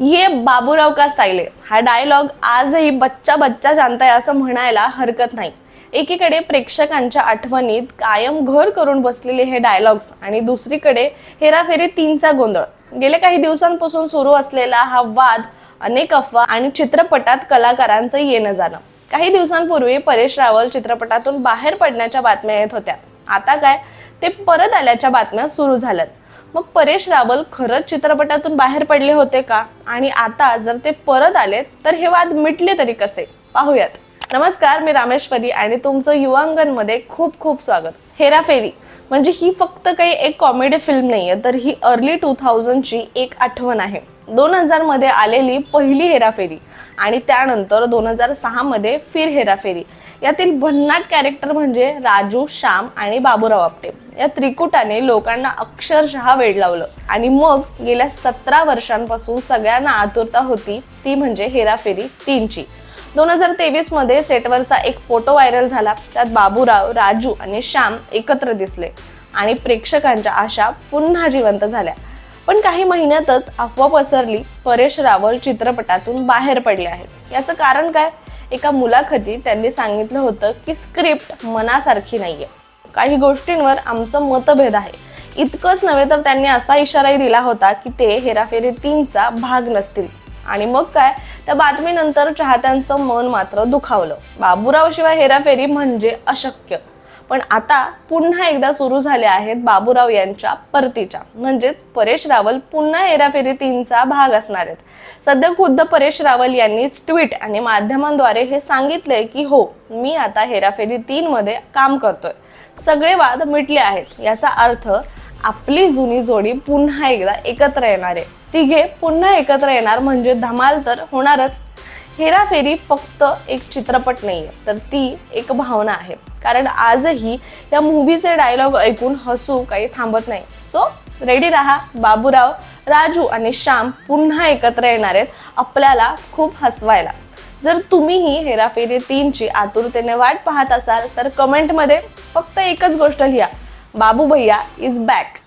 ये बाबूराव का स्टाईल आहे. हा डायलॉग आजही बच्चा बच्चा जानताय असं म्हणायला हरकत नाही. एकीकडे प्रेक्षकांच्या आठवणीत कायम घर करून बसलेले हे डायलॉग्स आणि दुसरीकडे हेराफेरी तीनचा गोंधळ. गेल्या काही दिवसांपासून सुरू असलेला हा वाद अनेक अफवा आणि चित्रपटात कलाकारांचं येणं जाणं. काही दिवसांपूर्वी परेश रावल चित्रपटातून बाहेर पडण्याच्या बातम्या येत होत्या. आता काय? ते परत आल्याच्या बातम्या सुरू झाल्यात. मग परेश रावल खरंच चित्रपटातून बाहेर पडले होते का? आणि आता जर ते परत आले तर हे वाद मिटले तरी कसे? पाहूयात. नमस्कार मी रामेश्वरी आणि तुमचं युवांगणमध्ये खूप खूप स्वागत. हेराफेरी म्हणजे ही फक्त काही एक कॉमेडी फिल्म नाहीये तर ही अर्ली टू थाउजंडची एक आठवण आहे. दोन हजारमध्ये आलेली पहिली हेराफेरी आणि त्यानंतर दोन हजार सहामध्ये फिर हेराफेरी. यातील भन्नाट कॅरेक्टर म्हणजे राजू श्याम आणि बाबूराव आपटे. या त्रिकुटाने लोकांना अक्षरशः वेड लावलं. आणि मग गेल्या सतरा वर्षांपासून सगळ्यांना आतुरता होती ती म्हणजे हेराफेरी तीनची. दोन हजार तेवीसमध्ये सेटवरचा एक फोटो व्हायरल झाला. त्यात बाबूराव राजू आणि श्याम एकत्र दिसले आणि प्रेक्षकांच्या आशा पुन्हा जिवंत झाल्या. पण काही महिन्यातच अफवा पसरली परेश रावल चित्रपटातून बाहेर पडले आहेत. याचं कारण काय? एका मुलाखतीत त्यांनी सांगितलं होतं की स्क्रिप्ट मनासारखी नाहीये. काही गोष्टींवर आमचं मतभेद आहे. इतकंच नव्हे तर त्यांनी असा इशाराही दिला होता की ते हेराफेरी तीनचा भाग नसतील. आणि मग काय? त्या बातमीनंतर चाहत्यांचं मन मात्र दुखावलं. बाबूराव शिवाय हेराफेरी म्हणजे अशक्य. पण आता पुन्हा एकदा सुरू झाले आहेत बाबूराव यांच्या परतीच्या. म्हणजेच परेश रावल पुन्हा हेराफेरी तीनचा भाग असणार आहेत. सध्या खुद्द परेश रावल यांनीच ट्विट आणि माध्यमांद्वारे हे सांगितलंय की हो मी आता हेराफेरी तीनमध्ये काम करतोय. सगळे वाद मिटले आहेत. याचा अर्थ आपली जुनी जोडी पुन्हा एकदा एकत्र येणार आहे. तिघे पुन्हा एकत्र येणार म्हणजे धमाल तर होणारच. हेराफेरी फक्त एक चित्रपट नाही आहे तर ती एक भावना आहे. कारण आजही या मूवीचे डायलॉग ऐकून हसू काही थांबत नाही. सो रेडी राहा. बाबूराव राजू आणि श्याम पुन्हा एकत्र येणार आहेत आपल्याला खूप हसवायला. जर तुम्हीही हेराफेरी तीनची आतुरतेने वाट पाहत असाल तर कमेंटमध्ये फक्त एकच गोष्ट लिहा. बाबू भैया इज बॅक